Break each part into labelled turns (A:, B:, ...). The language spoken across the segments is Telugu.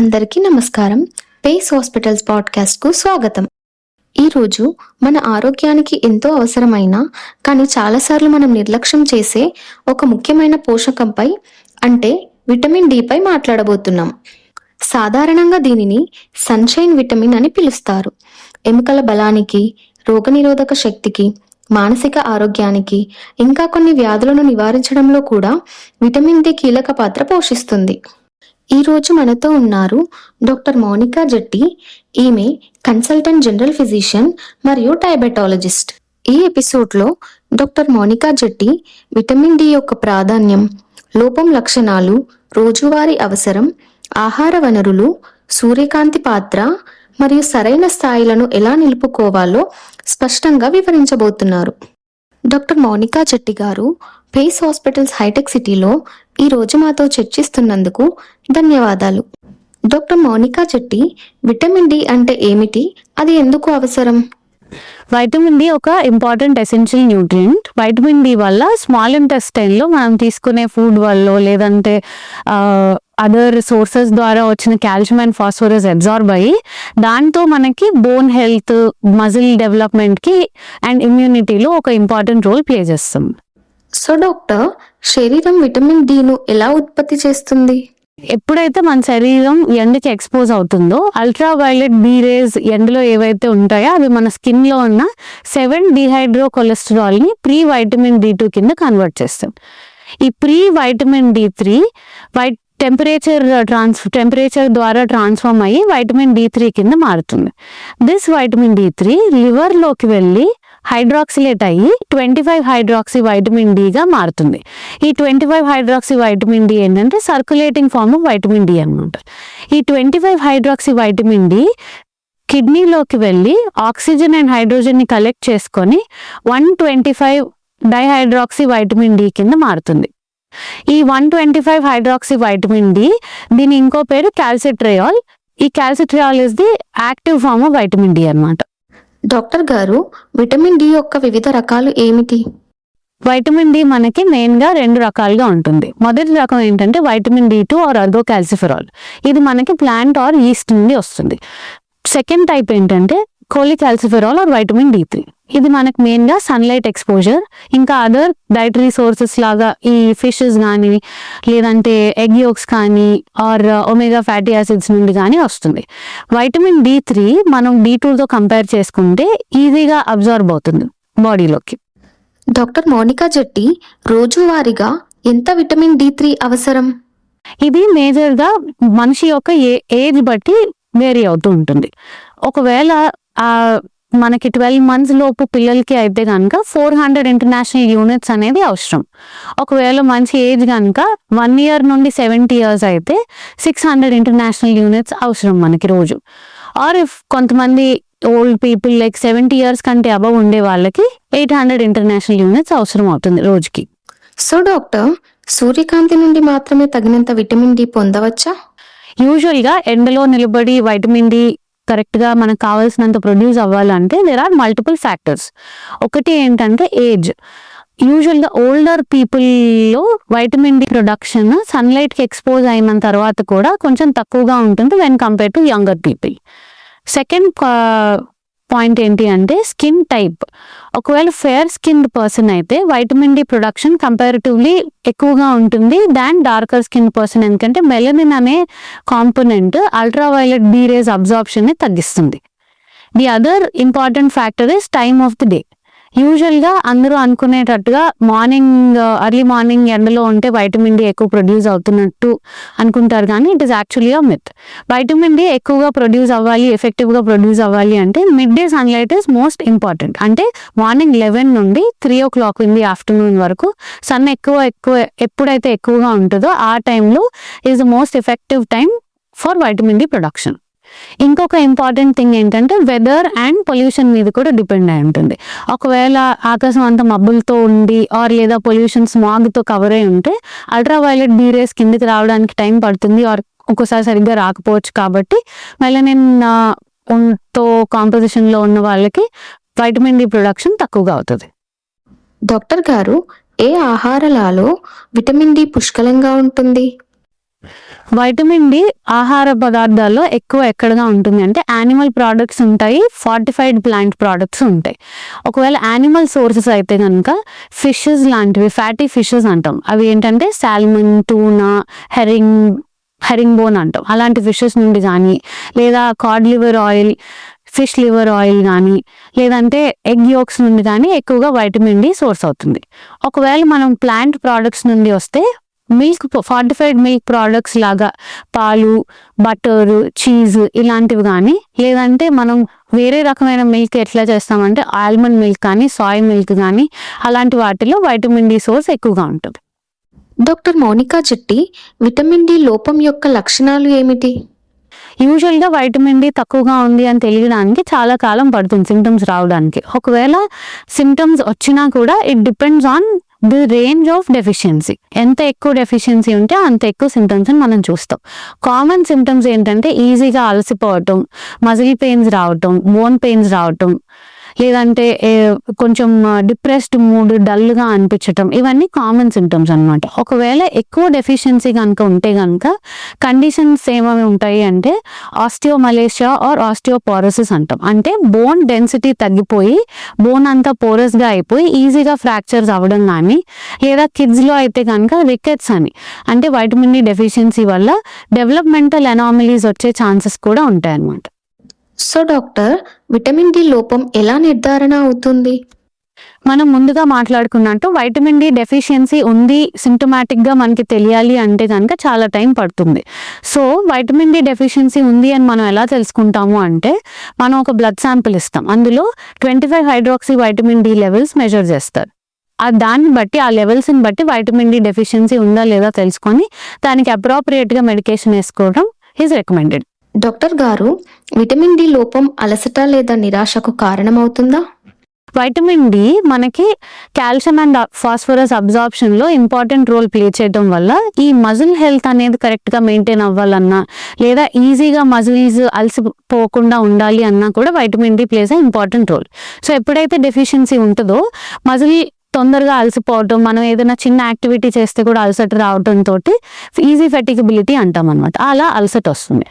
A: అందరికీ నమస్కారం. పేస్ హాస్పిటల్స్ పాడ్కాస్ట్కు స్వాగతం. ఈరోజు మన ఆరోగ్యానికి ఎంతో అవసరమైన కానీ చాలాసార్లు మనం నిర్లక్ష్యం చేసే ఒక ముఖ్యమైన పోషకంపై అంటే విటమిన్ డిపై మాట్లాడబోతున్నాం. సాధారణంగా దీనిని సన్షైన్ విటమిన్ అని పిలుస్తారు. ఎముకల బలానికి రోగనిరోధక శక్తికి మానసిక ఆరోగ్యానికి ఇంకా కొన్ని వ్యాధులను నివారించడంలో కూడా విటమిన్ డి కీలక పాత్ర పోషిస్తుంది. ఈరోజు మనతో ఉన్నారు డాక్టర్ మౌనికా జట్టి ఈమె కన్సల్టెంట్ జనరల్ ఫిజిషియన్ మరియు డయాబెటాలజిస్ట్. ఈ ఎపిసోడ్లో doctor Mounika Jatti vitamin D యొక్క ప్రాధాన్యం లోపం లక్షణాలు రోజువారీ అవసరం ఆహార వనరులు సూర్యకాంతి పాత్ర మరియు సరైన స్థాయిలను ఎలా నిలుపుకోవాలో స్పష్టంగా వివరించబోతున్నారు. డాక్టర్ మౌనికా చెట్టి గారు పేస్ హాస్పిటల్స్ హైటెక్ సిటీలో ఈ రోజు మాతో చర్చిస్తున్నందుకు ధన్యవాదాలు. Doctor Mounika Chetti vitamin D అంటే ఏమిటి? అది ఎందుకు అవసరం?
B: వైటమిన్ డి ఒక important essential nutrient vitamin D వల్ల స్మాల్ ఇంటెస్టైన్లో మనం తీసుకునే ఫుడ్ వల్ల లేదంటే అదర్ సోర్సెస్ ద్వారా వచ్చిన కాల్షియం అండ్ ఫాస్ఫరస్ అబ్జార్బ్ అయ్యి దాంతో మనకి బోన్ హెల్త్ మజిల్ డెవలప్మెంట్కి అండ్ ఇమ్యూనిటీలో ఒక ఇంపార్టెంట్ రోల్ ప్లే చేస్తాం.
A: సో డాక్టర్ శరీరం విటమిన్ డిను ఎలా ఉత్పత్తి చేస్తుంది?
B: ఎప్పుడైతే మన శరీరం ఎండకి ఎక్స్పోజ్ అవుతుందో అల్ట్రా వైలెట్ బీ రేస్ ఎండలో ఏవైతే ఉంటాయో అవి మన స్కిన్లో ఉన్న సెవెన్ డిహైడ్రో కొలెస్ట్రాల్ని ప్రీ వైటమిన్ డి టూ కింద కన్వర్ట్ చేస్తాం ఈ pre vitamin D three white temperature trans temperature ద్వారా ట్రాన్స్ఫార్మ్ అయ్యి వైటమిన్ డి త్రీ కింద మారుతుంది. దిస్ వైటమిన్ డి త్రీ లివర్లోకి వెళ్ళి హైడ్రాక్సిలేట్ అయ్యి ట్వంటీ ఫైవ్ హైడ్రాక్సీ వైటమిన్ డిగా మారుతుంది. ఈ twenty five hydroxy vitamin D ఏంటంటే circulating form of vitamin D అనమాట ఈ twenty five hydroxy vitamin D కిడ్నీలోకి వెళ్ళి ఆక్సిజన్ అండ్ హైడ్రోజన్ని కలెక్ట్ చేసుకొని one twenty five dihydroxy vitamin D కింద మారుతుంది. ఈ one twenty five hydroxy vitamin D దీని ఇంకో పేరు క్యాల్సిట్రయాల్. ఈ calcitriol is the active form of vitamin D అన్నమాట.
A: డాక్టర్ గారు విటమిన్ డి యొక్క వివిధ రకాలు ఏమిటి?
B: వైటమిన్ డి మనకి మెయిన్గా రెండు రకాలుగా ఉంటుంది. మొదటి రకం ఏంటంటే vitamin D two or ergocalciferol ఇది మనకి ప్లాంట్ ఆర్ ఈస్ట్ నుండి వస్తుంది. సెకండ్ టైప్ ఏంటంటే cholecalciferol or vitamin D three. ఇది మనకి మెయిన్గా సన్లైట్ ఎక్స్పోజర్ ఇంకా అదర్ డైటరీ సోర్సెస్ లాగా ఈ ఫిషెస్ కానీ లేదంటే ఎగ్ యోక్స్ కానీ ఆర్ ఒమేగా ఫ్యాటీ యాసిడ్స్ నుండి కానీ వస్తుంది. వైటమిన్ డి త్రీ మనం డి తో కంపేర్ చేసుకుంటే ఈజీగా అబ్జర్వ్ అవుతుంది బాడీలోకి
A: డాక్టర్ మౌనికా జట్టి రోజువారీగా ఎంత విటమిన్ డి త్రీ అవసరం?
B: ఇది మేజర్గా మనిషి యొక్క ఏ ఏజ్ బట్టి వేరీ అవుతూ ఉంటుంది. ఒకవేళ ఆ మనకి ట్వెల్వ్ మంత్స్ లోపు పిల్లలకి అయితే కనుక ఫోర్ హండ్రెడ్ ఇంటర్నేషనల్ యూనిట్స్ అనేది అవసరం. ఒకవేళ మంచి ఏజ్ కనుక వన్ ఇయర్ నుండి సెవెంటీ ఇయర్స్ అయితే సిక్స్ హండ్రెడ్ ఇంటర్నేషనల్ యూనిట్స్ అవసరం మనకి రోజు. ఆర్ ఇఫ్ కొంతమంది old people like seventy years కంటే అబవ్ ఉండే వాళ్ళకి ఎయిట్ హండ్రెడ్ ఇంటర్నేషనల్ యూనిట్స్ అవసరం అవుతుంది రోజుకి.
A: సో డాక్టర్ సూర్యకాంతి నుండి మాత్రమే తగినంత విటమిన్ డి పొందవచ్చా?
B: యూజువల్గా ఎండలో నిలబడి వైటమిన్ డి కరెక్ట్గా మనకు కావాల్సినంత ప్రొడ్యూస్ అవ్వాలంటే దెర్ ఆర్ మల్టిపుల్ ఫ్యాక్టర్స్ ఒకటి ఏంటంటే ఏజ్ యూజువల్గా ఓల్డర్ పీపుల్లో వైటమిన్ డి ప్రొడక్షన్ సన్లైట్కి ఎక్స్పోజ్ అయిన తర్వాత కూడా కొంచెం తక్కువగా ఉంటుంది when compare to younger people second point ఏంటి అంటే స్కిన్ టైప్. ఒకవేళ ఫేర్ స్కిన్ పర్సన్ అయితే వైటమిన్ డి ప్రొడక్షన్ కంపారిటివ్లీ ఎక్కువగా ఉంటుంది దాన్ డార్కర్ స్కిన్ పర్సన్ ఎందుకంటే మెలనిన్ అనే component ultra violet B rays తగ్గిస్తుంది. The other important factor is time of the day. యూజువల్గా అందరూ అనుకునేటట్టుగా మార్నింగ్ అర్లీ మార్నింగ్ ఎండలో ఉంటే వైటమిన్ డి ఎక్కువ ప్రొడ్యూస్ అవుతున్నట్టు అనుకుంటారు కానీ it is actually a myth vitamin D ఎక్కువగా ప్రొడ్యూస్ అవ్వాలి ఎఫెక్టివ్గా ప్రొడ్యూస్ అవ్వాలి అంటే mid day sunlight is most important అంటే మార్నింగ్ లెవెన్ నుండి three o'clock in the afternoon వరకు సన్ ఎక్కువ ఎక్కువ ఎప్పుడైతే ఎక్కువగా ఉంటుందో ఆ టైంలో is the most effective time for vitamin D production ఇంకొక ఇంపార్టెంట్ థింగ్ ఏంటంటే వెదర్ అండ్ పొల్యూషన్ మీద కూడా డిపెండ్ అయి ఉంటుంది. ఒకవేళ ఆకాశం అంతా మబ్బులతో ఉండి ఆర్ లేదా పొల్యూషన్ స్మాగ్తో కవర్ అయి ఉంటే అల్ట్రా వైలెట్ కిందకి కిందికి రావడానికి టైం పడుతుంది ఆర్ ఒక్కోసారి సరిగ్గా రాకపోవచ్చు కాబట్టి మెలనిన్తో కాంపోజిషన్లో ఉన్న వాళ్ళకి వైటమిన్ డి ప్రొడక్షన్ తక్కువగా అవుతుంది.
A: డాక్టర్ గారు ఏ ఆహారాలలో విటమిన్ డి పుష్కలంగా ఉంటుంది?
B: వైటమిన్ డి ఆహార పదార్థాల్లో ఎక్కువ ఎక్కడగా ఉంటుంది అంటే యానిమల్ ప్రోడక్ట్స్ ఉంటాయి ఫార్టిఫైడ్ ప్లాంట్ ప్రోడక్ట్స్ ఉంటాయి. ఒకవేళ యానిమల్ సోర్సెస్ అయితే కనుక ఫిషెస్ లాంటివి ఫ్యాటీ ఫిషెస్ అంటాం. అవి ఏంటంటే salmon tuna herring herring bone అంటాం. అలాంటి ఫిషెస్ నుండి కానీ లేదా cod liver oil fish liver oil కానీ లేదంటే ఎగ్ యోక్స్ నుండి కానీ ఎక్కువగా వైటమిన్ డి సోర్స్ అవుతుంది. ఒకవేళ మనం ప్లాంట్ ప్రోడక్ట్స్ నుండి వస్తే మిల్క్ ఫార్టిఫైడ్ మిల్క్ ప్రోడక్ట్స్ లాగా పాలు బటర్ చీజ్ ఇలాంటివి కానీ లేదంటే మనం వేరే రకమైన మిల్క్ ఎట్లా చేస్తామంటే ఆల్మండ్ మిల్క్ కానీ సాయ్ మిల్క్ కానీ అలాంటి వాటిలో వైటమిన్ డి సోర్స్ ఎక్కువగా ఉంటుంది.
A: Doctor Mounika Chetti vitamin D లోపం యొక్క లక్షణాలు ఏమిటి?
B: యూజువల్గా వైటమిన్ డి తక్కువగా ఉంది అని తెలియడానికి చాలా కాలం పడుతుంది సిమ్టమ్స్ రావడానికి. ఒకవేళ సిమ్టమ్స్ వచ్చినా కూడా it depends on the range of deficiency. ఎంత ఎక్కువ డెఫిషియన్సీ ఉంటే అంత ఎక్కువ సిమ్టమ్స్ మనం చూస్తాం. కామన్ సిమ్టమ్స్ ఏంటంటే ఈజీగా అలసిపోవటం మజిల్ పెయిన్స్ రావటం బోన్ పెయిన్స్ రావటం లేదంటే కొంచెం డిప్రెస్డ్ మూడ్ డల్గా అనిపించటం ఇవన్నీ కామన్ సిమ్టమ్స్ అనమాట ఒకవేళ ఎక్కువ డెఫిషియన్సీ కనుక ఉంటే కనుక కండిషన్స్ ఏమేమి ఉంటాయి అంటే ఆస్టియోమలేషియా ఆర్ ఆస్టియోపోరోసిస్ అంటాం. అంటే బోన్ డెన్సిటీ తగ్గిపోయి బోన్ అంతా పోరస్గా అయిపోయి ఈజీగా ఫ్రాక్చర్స్ అవ్వడం కానీ లేదా కిడ్స్లో అయితే కనుక రికెట్స్ అని. అంటే వైటమిన్ డి డెఫిషియన్సీ వల్ల డెవలప్మెంటల్ ఎనామిలీస్ వచ్చే ఛాన్సెస్ కూడా ఉంటాయన్నమాట.
A: సో డాక్టర్ విటమిన్ డి లోపం ఎలా నిర్ధారణ అవుతుంది?
B: మనం ముందుగా మాట్లాడుకున్నట్టు వైటమిన్ డి డెఫిషియన్సీ ఉంది సిమ్టమాటిక్గా మనకి తెలియాలి అంటే కనుక చాలా టైం పడుతుంది. సో వైటమిన్ డి డెఫిషియన్సీ ఉంది అని మనం ఎలా తెలుసుకుంటాము అంటే మనం ఒక బ్లడ్ శాంపిల్ ఇస్తాం. అందులో twenty five hydroxy vitamin D levels measure చేస్తారు. ఆ దాన్ని బట్టి ఆ లెవెల్స్ని బట్టి వైటమిన్ డి డెఫిషియన్సీ ఉందా లేదా తెలుసుకొని దానికి appropriate మెడికేషన్ వేసుకోవడం ఈజ్ రికమెండెడ్.
A: డాక్టర్ గారు విటమిన్ డి లోపం అలసట లేదా నిరాశకు కారణమవుతుందా?
B: వైటమిన్ డి మనకి కాల్షియం అండ్ ఫాస్ఫరస్ అబ్జార్ప్షన్లో ఇంపార్టెంట్ రోల్ ప్లే చేయడం వల్ల ఈ మజిల్ హెల్త్ అనేది కరెక్ట్గా మెయింటైన్ అవ్వాలన్నా లేదా ఈజీగా మజిల్స్ అలసిపోకుండా ఉండాలి అన్నా కూడా vitamin D plays important role. So ఎప్పుడైతే డెఫిషియన్సీ ఉంటుందో మజిల్ తొందరగా అలసిపోవటం మనం ఏదైనా చిన్న యాక్టివిటీ చేస్తే కూడా అలసట రావటం తోటి ఈజీ ఫెటికబిలిటీ అంటాం అనమాట అలా అలసట వస్తుంది.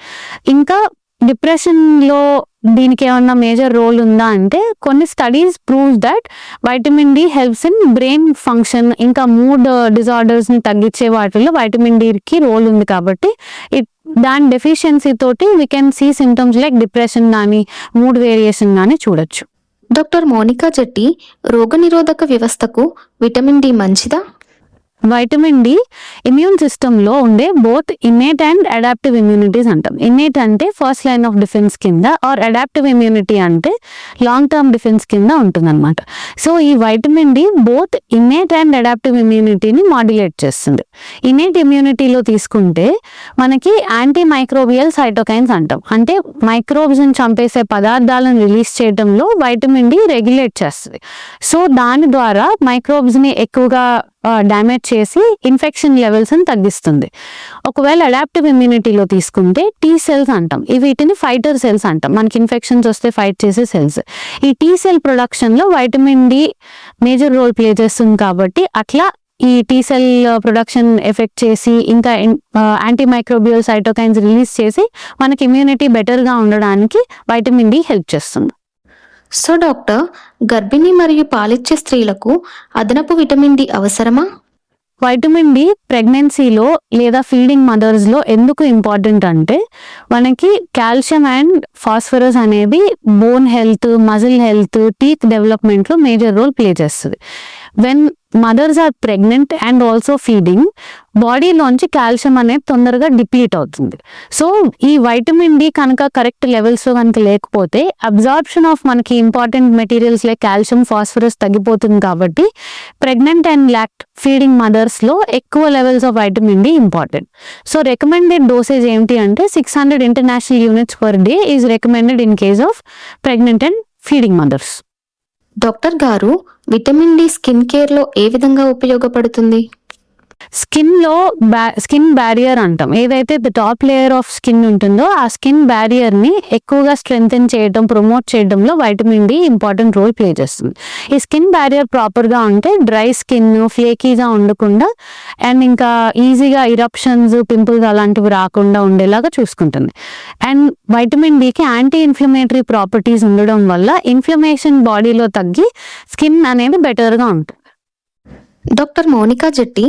B: ఇంకా డిప్రెషన్లో దీనికి ఏమన్నా మేజర్ రోల్ ఉందా అంటే కొన్ని studies prove that vitamin D helps in brain function ఇంకా మూడ్ డిజార్డర్స్ని తగ్గించే వాటిల్లో వైటమిన్ డికి రోల్ ఉంది కాబట్టి ఇట్ దాని డెఫిషియన్సీ తోటి we can see symptoms like depression కానీ మూడ్ వేరియేషన్ కానీ చూడొచ్చు.
A: డాక్టర్ మోనికా జెట్టి రోగనిరోధక వ్యవస్థకు విటమిన్ డి మంచిదా?
B: వైటమిన్ డి ఇమ్యూన్ సిస్టంలో ఉండే both innate and adaptive immunities అంటాం. ఇన్నేట్ అంటే ఫస్ట్ లైన్ ఆఫ్ డిఫెన్స్ కింద ఆర్ అడాప్టివ్ ఇమ్యూనిటీ అంటే లాంగ్ టర్మ్ డిఫెన్స్ కింద ఉంటుందన్నమాట. సో ఈ vitamin D both innate and adaptive ఇమ్యూనిటీని modulate చేస్తుంది. ఇన్నేట్ ఇమ్యూనిటీలో తీసుకుంటే మనకి యాంటీ మైక్రోబియల్ సైటోకైన్స్ అంటాం అంటే మైక్రోబ్స్ని చంపేసే పదార్థాలను రిలీజ్ చేయడంలో వైటమిన్ డి రెగ్యులేట్ చేస్తుంది. సో దాని ద్వారా మైక్రోబ్స్ని ఎక్కువగా డ్యామేజ్ చేసి ఇన్ఫెక్షన్ లెవెల్స్ని తగ్గిస్తుంది. ఒకవేళ అడాప్టివ్ ఇమ్యూనిటీలో తీసుకుంటే టీ సెల్స్ అంటాం. వీటిని ఫైటర్ సెల్స్ అంటాం. మనకి ఇన్ఫెక్షన్స్ వస్తే ఫైట్ చేసే సెల్స్ ఈ టీ సెల్ ప్రొడక్షన్లో vitamin D major role play చేస్తుంది కాబట్టి అట్లా ఈ టీ సెల్ ప్రొడక్షన్ ఎఫెక్ట్ చేసి ఇంకా యాంటీ మైక్రోబియల్ సైటోకైన్స్ రిలీజ్ చేసి మనకి ఇమ్యూనిటీ బెటర్గా ఉండడానికి వైటమిన్ డి హెల్ప్ చేస్తుంది.
A: సో డాక్టర్ గర్భిణీ మరియు పాలిచ్చే స్త్రీలకు అదనపు విటమిన్ డి అవసరమా?
B: వైటమిన్ డి ప్రెగ్నెన్సీలో లేదా ఫీడింగ్ మదర్స్లో ఎందుకు ఇంపార్టెంట్ అంటే మనకి కాల్షియం అండ్ ఫాస్ఫరస్ అనేది bone health muscle health teeth డెవలప్మెంట్లో మేజర్ రోల్ ప్లే చేస్తుంది. When mothers are pregnant and also feeding బాడీలోంచి calcium అనేది తొందరగా డిప్లీట్ అవుతుంది. సో ఈ వైటమిన్ డి కనుక కరెక్ట్ లెవెల్స్ కనుక లేకపోతే అబ్జార్ప్షన్ ఆఫ్ మనకి important materials like calcium phosphorus తగ్గిపోతుంది కాబట్టి ప్రెగ్నెంట్ అండ్ లాక్ ఫీడింగ్ మదర్స్లో ఎక్కువ levels of vitamin D important so recommended dosage ఏంటి అంటే six hundred international units per day is recommended in case of pregnant and feeding mothers
A: doctor గారు విటమిన్ డి స్కిన్ కేర్లో ఏ విధంగా ఉపయోగపడుతుంది?
B: స్కిన్లో స్కిన్ బ్యారియర్ అంటాం. ఏదైతే the top layer of skin ఉంటుందో ఆ స్కిన్ బ్యారియర్ని ఎక్కువగా స్ట్రెంగ్తెన్ చేయడం ప్రమోట్ చేయడంలో vitamin D important role play చేస్తుంది. ఈ స్కిన్ బ్యారియర్ ప్రాపర్గా ఉంటే డ్రై స్కిన్ ఫ్లేకీగా ఉండకుండా అండ్ ఇంకా ఈజీగా ఇరప్షన్స్ పింపుల్స్ అలాంటివి రాకుండా ఉండేలాగా చూసుకుంటుంది. అండ్ వైటమిన్ డికి యాంటీ ఇన్ఫ్లమేటరీ ప్రాపర్టీస్ ఉండడం వల్ల ఇన్ఫ్లమేషన్ బాడీలో తగ్గి స్కిన్ అనేది బెటర్గా ఉంటుంది.
A: Doctor Mounika Jetti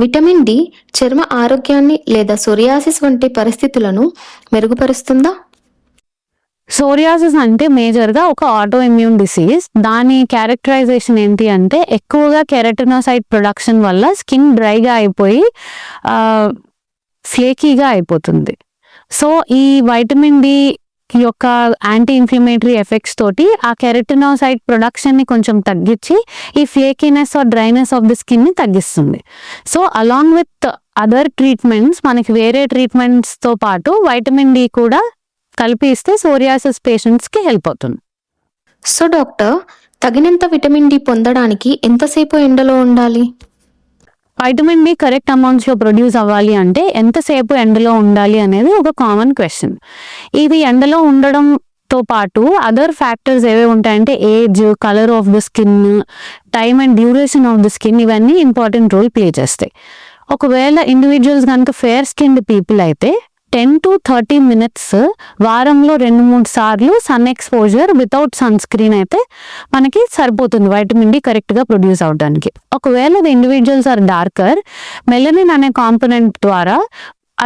A: vitamin D చర్మ ఆరోగ్యాన్ని లేదా సోరియాసిస్ వంటి పరిస్థితులను మెరుగుపరుస్తుందా?
B: సోరియాసిస్ అంటే మేజర్గా ఒక ఆటో ఇమ్యూన్ డిసీజ్ దాని క్యారెక్టరైజేషన్ ఏంటి అంటే ఎక్కువగా కెరటినోసైడ్ ప్రొడక్షన్ వల్ల స్కిన్ డ్రైగా అయిపోయి ఫ్లేకీగా అయిపోతుంది. సో ఈ వైటమిన్ డి యొక్క యాంటీ ఇన్ఫ్లమేటరీ ఎఫెక్ట్స్ తోటి ఆ కెరటినోసైట్ ప్రొడక్షన్ని కొంచెం తగ్గించి ఈ flakiness or dryness of the స్కిన్ని తగ్గిస్తుంది. So along with other treatments మనకి వేరే ట్రీట్మెంట్స్తో పాటు వైటమిన్ డి కూడా కలిపి ఇస్తే సోరియాసిస్ పేషెంట్స్కి హెల్ప్ అవుతుంది.
A: సో డాక్టర్ తగినంత విటమిన్ డి పొందడానికి ఎంతసేపు ఎండలో ఉండాలి?
B: వైటమిన్ డి కరెక్ట్ అమౌంట్స్లో ప్రొడ్యూస్ అవ్వాలి అంటే ఎంతసేపు ఎండలో ఉండాలి అనేది ఒక కామన్ క్వశ్చన్ ఇది ఎండలో ఉండడంతో పాటు అదర్ ఫ్యాక్టర్స్ ఏవే ఉంటాయంటే age colour of the skin time and duration of the skin ఇవన్నీ ఇంపార్టెంట్ రోల్ ప్లే చేస్తాయి. ఒకవేళ ఇండివిజువల్స్ కనుక ఫేర్ స్కిన్డ్ పీపుల్ అయితే టెన్ టు థర్టీ మినిట్స్ వారంలో రెండు మూడు సార్లు sun exposure without sunscreen అయితే మనకి సరిపోతుంది. వైటమిన్ డి కరెక్ట్గా ప్రొడ్యూస్ అవడానికి. ఒకవేళ ఇండివిజువల్స్ ఆర్ డార్కర్ మెలనిన్ అనే కాంపోనెంట్ ద్వారా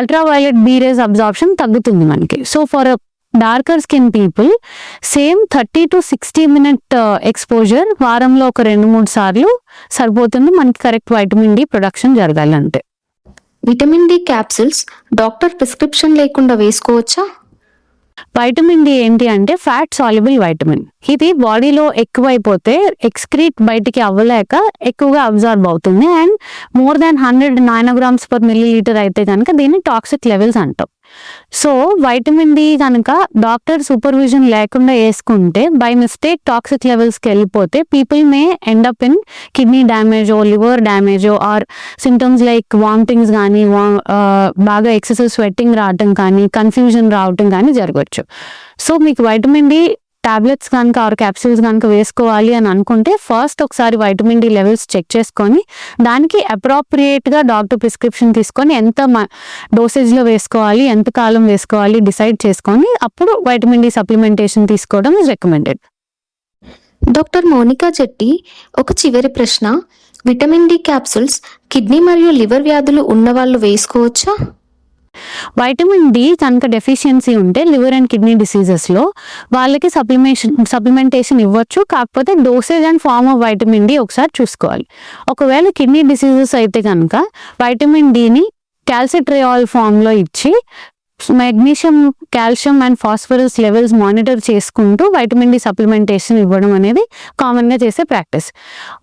B: అల్ట్రావైలెట్ బీరేజ్ అబ్జార్ప్షన్ తగ్గుతుంది మనకి. So for darker skin people same thirty to sixty minute exposure వారంలో ఒక రెండు మూడు సార్లు సరిపోతుంది. మనకి కరెక్ట్ వైటమిన్ డి ప్రొడక్షన్ జరగాలంటే.
A: Vitamin D capsules doctor prescription లేకుండా వేసుకోవచ్చా?
B: వైటమిన్ డి ఏంటి అంటే ఫ్యాట్ సాల్యుబుల్ వైటమిన్ ఇది బాడీలో ఎక్కువైపోతే ఎక్స్క్రీట్ బయటికి అవ్వలేక ఎక్కువగా అబ్జార్బ్ అవుతుంది. And more than hundred nanograms per millilitre అయితే కనుక దీన్ని టాక్సిక్ లెవెల్స్ అంటాం. సో వైటమిన్ డి కనుక డాక్టర్ సూపర్విజన్ లేకుండా వేసుకుంటే బై మిస్టేక్ టాక్సిక్ లెవెల్స్కి వెళ్ళిపోతే people may end up in kidney డ్యామేజో liver డ్యామేజో ఆర్ సిమ్టమ్స్ లైక్ వామిటింగ్స్ కానీ బాగా ఎక్సెసివ్ స్వెట్టింగ్ రావటం కానీ కన్ఫ్యూజన్ రావటం కానీ జరగవచ్చు. సో మీకు వైటమిన్ డి టాబ్లెట్స్ కనుక ఆరు క్యాప్సూల్స్ కనుక వేసుకోవాలి అని అనుకుంటే ఫస్ట్ ఒకసారి వైటమిన్ డి లెవెల్స్ చెక్ చేసుకొని దానికి అప్రాప్రియేట్గా డాక్టర్ ప్రిస్క్రిప్షన్ తీసుకొని ఎంత డోసేజ్లో వేసుకోవాలి ఎంత కాలం వేసుకోవాలి డిసైడ్ చేసుకొని అప్పుడు వైటమిన్ డి సప్లిమెంటేషన్ తీసుకోవడం is recommended
A: doctor Mounika Jetti ఒక చివరి ప్రశ్న. విటమిన్ డి క్యాప్సూల్స్ కిడ్నీ మరియు లివర్ వ్యాధులు ఉన్నవాళ్ళు వేసుకోవచ్చా?
B: వైటమిన్ డి కనుక డెఫిషియన్సీ ఉంటే లివర్ అండ్ కిడ్నీ డిసీజెస్లో వాళ్ళకి సప్లిమేషన్ సప్లిమెంటేషన్ ఇవ్వచ్చు. కాకపోతే dosage and form of vitamin D ఒకసారి చూసుకోవాలి. ఒకవేళ కిడ్నీ డిసీజెస్ అయితే కనుక వైటమిన్ డిని క్యాల్సిట్రియాల్ ఫామ్లో ఇచ్చి magnesium calcium and phosphorus levels monitor చేసుకుంటూ వైటమిన్ డి సప్లిమెంటేషన్ ఇవ్వడం అనేది కామన్గా చేసే ప్రాక్టీస్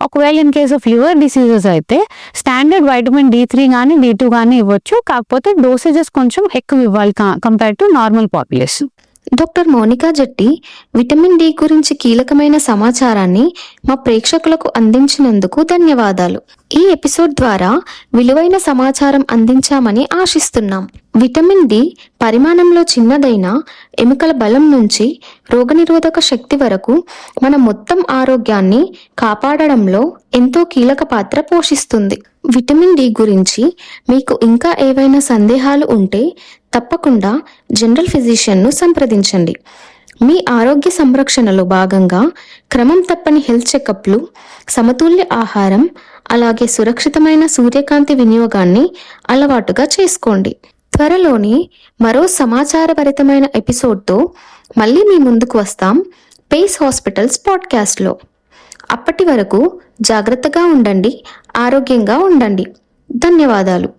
B: ఒకవేళ in case of liver diseases అయితే స్టాండర్డ్ వైటమిన్ డి త్రీ కానీ డి టూ కానీ ఇవ్వచ్చు. కాకపోతే డోసేజెస్ కొంచెం ఎక్కువ ఇవ్వాలి compare to normal population
A: doctor Mounika Jatti vitamin D గురించి కీలకమైన సమాచారాన్ని మా ప్రేక్షకులకు అందించినందుకు ధన్యవాదాలు. ఈ ఎపిసోడ్ ద్వారా విలువైన సమాచారం అందించామని ఆశిస్తున్నాం. విటమిన్ డి పరిమాణంలో చిన్నదైన ఎముకల బలం నుంచి రోగనిరోధక శక్తి వరకు మన మొత్తం ఆరోగ్యాన్ని కాపాడడంలో ఎంతో కీలక పాత్ర పోషిస్తుంది. విటమిన్ డి గురించి మీకు ఇంకా ఏవైనా సందేహాలు ఉంటే తప్పకుండా జనరల్ ఫిజిషియన్ను సంప్రదించండి. మీ ఆరోగ్య సంరక్షణలో భాగంగా క్రమం తప్పని హెల్త్ చెకప్లు సమతుల్య ఆహారం అలాగే సురక్షితమైన సూర్యకాంతి వినియోగాన్ని అలవాటుగా చేసుకోండి. త్వరలోనే మరో సమాచారభరితమైన ఎపిసోడ్తో మళ్ళీ మీ ముందుకు వస్తాం పేస్ హాస్పిటల్స్ పాడ్కాస్ట్లో. అప్పటి వరకు జాగ్రత్తగా ఉండండి ఆరోగ్యంగా ఉండండి. ధన్యవాదాలు.